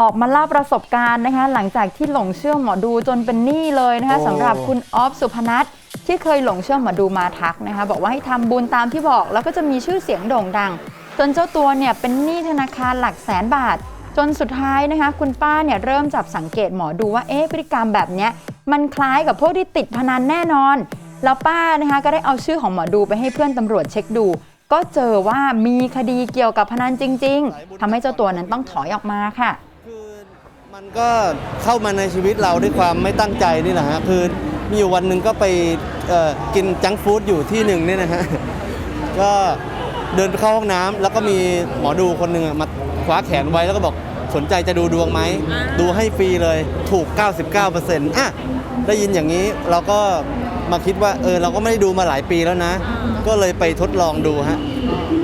ออกมาเล่าประสบการณ์นะคะ หลังจากที่หลงเชื่อหมอดูจนเป็นหนี้เลยนะคะโอ้สำหรับคุณออฟสุพนัทที่เคยหลงเชื่อหมอดูมาทักนะคะ บอกว่าให้ทำบุญตามที่บอก แล้วก็จะมีชื่อเสียงโด่งดัง จนเจ้าตัวเนี่ยเป็นหนี้ธนาคารหลักแสนบาท จนสุดท้ายนะคะ คุณป้าเนี่ยเริ่มจับสังเกตหมอดูว่าเอ๊ะพฤติกรรมแบบเนี้ยมันคล้ายกับพวกที่ติดพนันแน่นอน แล้วป้านะคะก็ได้เอาชื่อของหมอดูไปให้เพื่อนตำรวจเช็คดูก็เจอว่ามีคดีเกี่ยวกับพนันจริง ๆทำให้เจ้าตัวนั้นต้องถอยออกมาค่ะคือ มันก็เข้ามาในชีวิตเราด้วยความไม่ตั้งใจนี่แหละฮะคือมีอยู่วันหนึ่งก็ไปเอ่อกินจังก์ฟู้ดอยู่ที่หนึ่งเนี่ยนะฮะ ก็เดินไปเข้าห้องน้ำแล้วก็มีหมอดูคนหนึ่งอะมาคว้าแขนไว้แล้วก็บอกสนใจจะดูดวงไหม ดูให้ฟรีเลยถูก 99%อะได้ยินอย่างนี้เราก็มาคิดว่าเออเราก็ไม่ได้ดูมาหลายปีแล้วนะ ก็เลยไปทดลองดูฮะ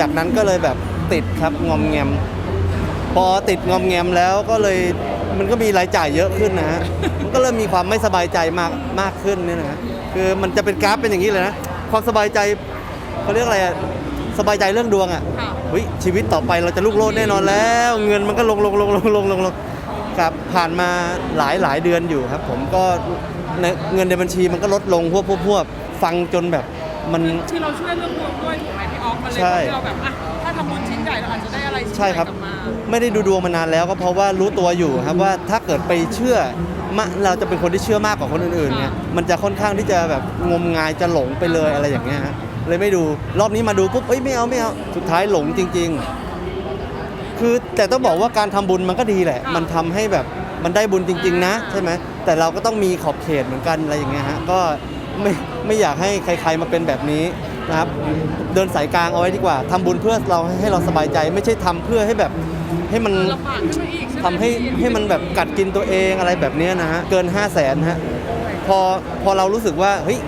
จากนั้นก็เลยแบบติดครับงอมแงม พอติดงอมแงมแล้วก็เลยมันก็มีรายจ่ายเยอะขึ้นนะฮะมันก็เริ่มมีความไม่สบายใจมากมากขึ้นเนี่ยนะฮะคือมันจะเป็นกราฟเป็นอย่างนี้เลยนะความสบายใจเขาเรียกอะไรอะสบายใจเรื่องดวงอะ่ะเฮ้ยชีวิตต่อไปเราจะลุกโลดแน่นอนแล้ว เงินมันก็ลงลงลงลงลงลงลงครับผ่านมาหลายหลายเดือนอยู่ครับ ผมก็ในเงินในบัญชีมันก็ลดลงพวบพวบพวบฟังจนแบบ มันที่เราช่วยเรื่องดวงด้วยถูกไหมพี่ออฟมันเลยใช่ทำให้เราแบบอะถ้าทำบุญชิ้นใหญ่เราอาจจะได้อะไรชิ้นใช่ใหญ่ครับกลับมาไม่ได้ดูดวงมานานแล้วก็เพราะว่ารู้ตัวอยู่ครับว่าถ้าเกิดไปเชื่อมะเราจะเป็นคนที่เชื่อมากกว่าคนอื่นๆเนี่ยมันจะค่อนข้างที่จะแบบงมงายจะหลงไปเลยอะไรอย่างเงี้ยฮะเลยไม่ดูรอบนี้มาดูปุ๊บเอ้ยไม่เอาไม่เอาสุดท้ายหลงจริง ๆ คือแต่ต้องบอกว่าการทำบุญมันก็ดีแหละ มันทำให้แบบมันได้บุญจริง ๆ นะ ใช่ไหมแต่เราก็ต้องมีขอบเขตเหมือนกันอะไรอย่างเงี้ยฮะก็ ไม่ไม่อยากให้ใคร ๆมาเป็นแบบนี้นะครับ เดินสายกลางเอาไว้ดีกว่าทำบุญเพื่อเราให้เราสบายใจ ไม่ใช่ทำเพื่อให้แบบให้มันลำบากขึ้นมาอีกใช่ไหมทำให้พี่ให้มันแบบกัดกินตัวเองอะไรแบบเนี้ยนะฮะเกิน 5 0 0แสนฮะพอพอเรารู้สึกว่าเฮ้ย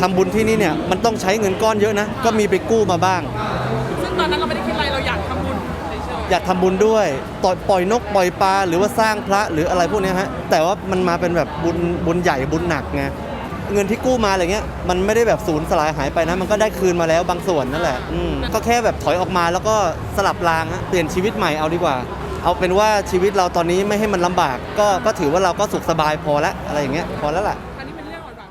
ทำบุญที่นี่เนี่ยมันต้องใช้เงินก้อนเยอะนะ ก็มีไปกู้มาบ้าง ซึ่งตอนนั้นเราไม่ได้คิดอะไรเราอยากทำบุญเฉยอยากทำบุญด้วยต่อยปล่อยนกปล่อยปลาหรือว่าสร้างพระหรืออะไรพวกเนี้ยฮะแต่ว่ามันมาเป็นแบบบุญบุญใหญ่บุญหนักไง เงินที่กู้มาอะไรเงี้ยมันไม่ได้แบบสูญสลายหายไปนะ มันก็ได้คืนมาแล้วบางส่วนนั่นแหละอืมก็แค่แบบถอยออกมาแล้วก็สลับรางฮะเปลี่ยนชีวิตใหม่เอาดีกว่า เอาเป็นว่าชีวิตเราตอนนี้ไม่ให้มันลำบาก ก็ก็ถือว่าเราก็สุขสบายพอแล้วอะไรอย่างเงี้ยพอแล้วล่ะ ๆอันนี้เป็นเรื่องแบบ